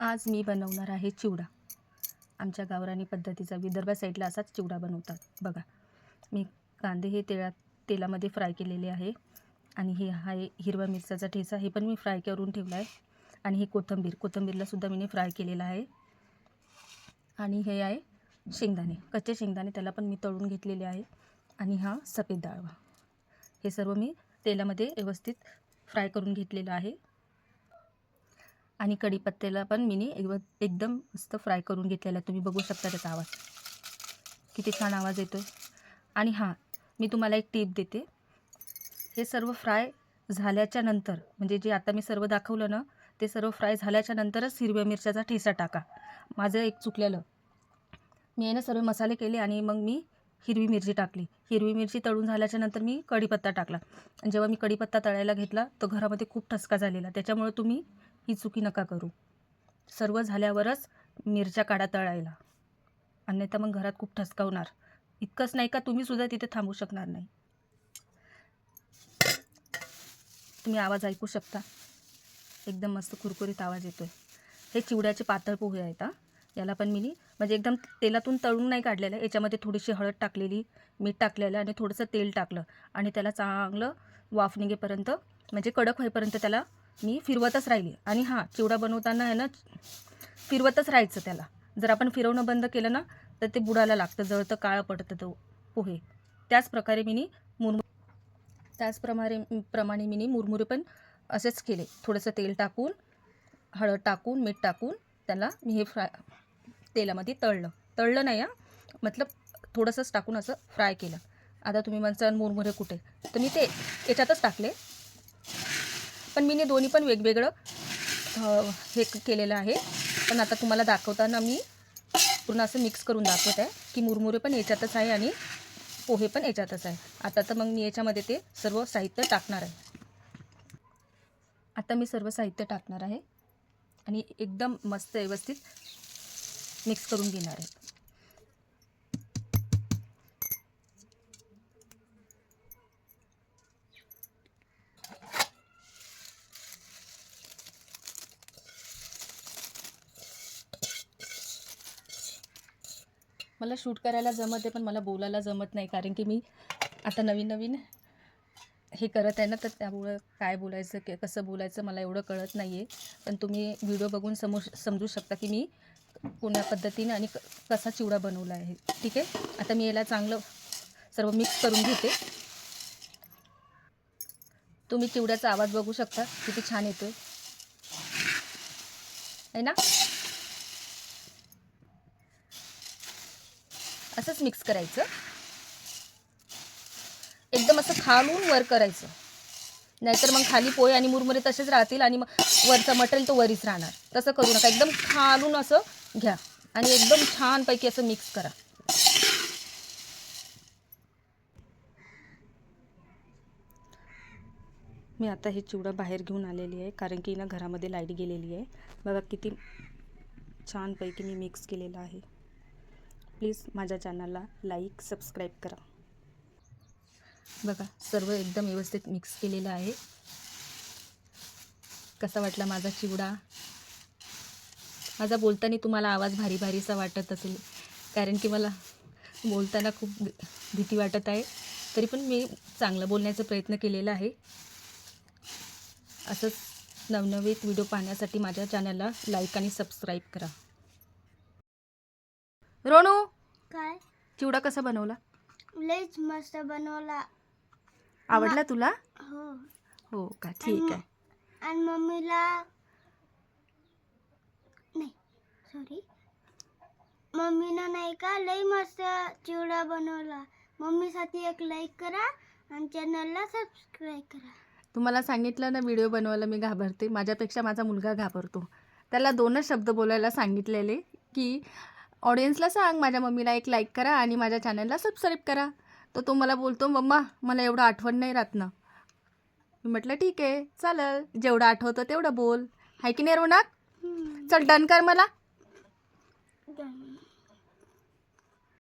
आज मी बनवणार आहे चिवडा. आमच्या गावरानी पद्धतीचा विदर्भ साईडला असाच चिवडा बनवतात. बघा मी कांदे हे तेळात तेलामध्ये फ्राय केलेले आहे आणि हे आहे हिरवा मिरच्याचा ठेचा. हे पण मी फ्राय करून ठेवला आहे आणि हे कोथिंबीर. कोथिंबीरलासुद्धा मी फ्राय केलेला आहे. आणि हे आहे शेंगदाणे. कच्चे शेंगदाणे त्याला पण मी तळून घेतलेले आहे आणि हा सफेद डाळवा. हे सर्व मी तेलामध्ये व्यवस्थित फ्राय करून घेतलेलं आहे. आणि कढीपत्त्याला पण मी एव एकदम मस्त फ्राय करून घेतलेला आहे. तुम्ही बघू शकता त्याचा आवाज. किती छान आवाज येतो आणि हां मी तुम्हाला एक टीप देते. हे सर्व फ्राय झाल्याच्यानंतर म्हणजे जे आता मी सर्व दाखवलं ना ते सर्व फ्राय झाल्याच्या नंतरच हिरव्या मिरच्याचा ठेसा टाका. माझं एक चुकलेलं. मी आहे ना सर्व मसाले केले आणि मग मी हिरवी मिरची टाकली. हिरवी मिरची तळून झाल्याच्यानंतर मी कढीपत्ता टाकला. आणि जेव्हा मी कढीपत्ता तळायला घेतला तर घरामध्ये खूप ठसका झालेला. त्याच्यामुळे तुम्ही ही चुकी नका करू. सर्व झाल्यावरच मिरच्या काढा तळायला. अन्यथा मग घरात खूप ठसकावणार. इतकंच नाही का तुम्ही सुद्धा तिथे थांबू शकणार नाही. तुम्ही आवाज ऐकू शकता. एकदम मस्त कुरकुरीत आवाज येतोय. हे चिवड्याचे पातळ पोहे आहेत हा. याला पण मी म्हणजे एकदम तेलातून तळून नाही काढलेलं. आहे याच्यामध्ये थोडीशी हळद टाकलेली मीठ टाकलेलं आणि थोडंसं तेल टाकलं. आणि त्याला चांगलं वाफ निघेपर्यंत म्हणजे कडक होईपर्यंत त्याला मी फिरवतच राहिली. आणि हां चिवडा बनवताना आहे ना फिरवतच राहायचं त्याला. जर आपण फिरवणं बंद केलं ना तर ते बुडायला लागतं जळतं काळं पडतं तो पोहे. त्याचप्रकारे मी मुरमु त्याचप्रमाणे प्रमाणे मी मुरमुरे पण असेच केले. थोडंसं तेल टाकून हळद टाकून मीठ टाकून त्याला मी हे फ्राय तेलामध्ये तळलं. तळलं नाही हां. मतलब थोडंसंच टाकून असं फ्राय केलं. आता तुम्ही म्हणसान मुरमुरे कुठे? तर मी ते याच्यातच टाकले. पण मी दोन्ही पण वेगवेगळं हे क- केलेलं आहे. पण आता तुम्हाला दाखवताना मी पूर्ण असं मिक्स करून दाखवत आहे की मुरमुरे पण याच्यातच आहे आणि पोहे पण याच्यातच आहे. आता तर मग मी याच्यामध्ये ते सर्व साहित्य टाकणार आहे. आता मी सर्व साहित्य टाकणार आहे आणि एकदम मस्त व्यवस्थित मिक्स करून घेणार आहे. मला शूट करायला जमत आहे पण मला बोलायला जमत नाही कारण की मी आता नवीन नवीन हे करत आहे ना तर त्यामुळं काय बोलायचं के कसं बोलायचं मला एवढं कळत नाही आहे पण तुम्ही व्हिडिओ बघून समू समजू शकता की मी कोण्या पद्धतीने आणि क कसा चिवडा बनवला आहे. ठीक आहे? आता मी याला चांगलं सर्व मिक्स करून घेते. तुम्ही चिवड्याचा आवाज बघू शकता किती छान येतो आहे ना? असंच मिक्स करायचं. एकदम असं खालून वर करायचं. नाहीतर मग खाली पोहे आणि मुरमुरे तसेच राहतील आणि मग वरचं मटेरियल तो वरीच राहणार. तसं करू नका. एकदम खालून असं घ्या. आणि एकदम छानपैकी असं मिक्स करा. मी आता हे चिवडा बाहेर घेऊन आलेली आहे. कारण की ना घरामध्ये लाइट गेलेली आहे. बघा किती छानपैकी मी मिक्स केलेलं आहे. प्लीज माझ्या चॅनलला लाईक सबस्क्राईब करा. बघा सर्व एकदम व्यवस्थित मिक्स केलेलं आहे. कसा वाटला माझा चिवडा? माझा बोलताना तुम्हाला आवाज भारी भारीसा वाटत असेल कारण की मला बोलताना खूप भी- भीती वाटत आहे. तरी पण मी चांगलं बोलण्याचा प्रयत्न केलेला आहे. असंच नवनवीत व्हिडिओ पाहण्यासाठी माझ्या चॅनलला लाईक आणि सबस्क्राईब करा. रोनू काय? चिवडा कसा बनवला? लईच मस्त बनवला. आवडला तुला? हो. हो का? ठीक आहे. आणि मम्मीला नाही सॉरी मम्मीनं नाही का लई मस्त चिवडा बनवला. मम्मीसाठी एक लाईक करा आणि चॅनलला सबस्क्राईब करा. तुम्हाला सांगितलं ना व्हिडिओ बनवायला मी घाबरते. माझ्यापेक्षा माझा मुलगा घाबरतो. त्याला दोनच शब्द बोलायला सांगितलेले की ऑडियन्सला सांग माझ्या मम्मीला एक लाईक करा आणि माझ्या चॅनलला सबस्क्राईब करा. तर तो मला बोलतो मम्मा मला एवढं आठवण नाही राहत ना. मी म्हटलं ठीक आहे चालेल. जेवढं आठवतं तेवढं बोल. हाय की नाही रोनाक? चल डन कर मला. डन.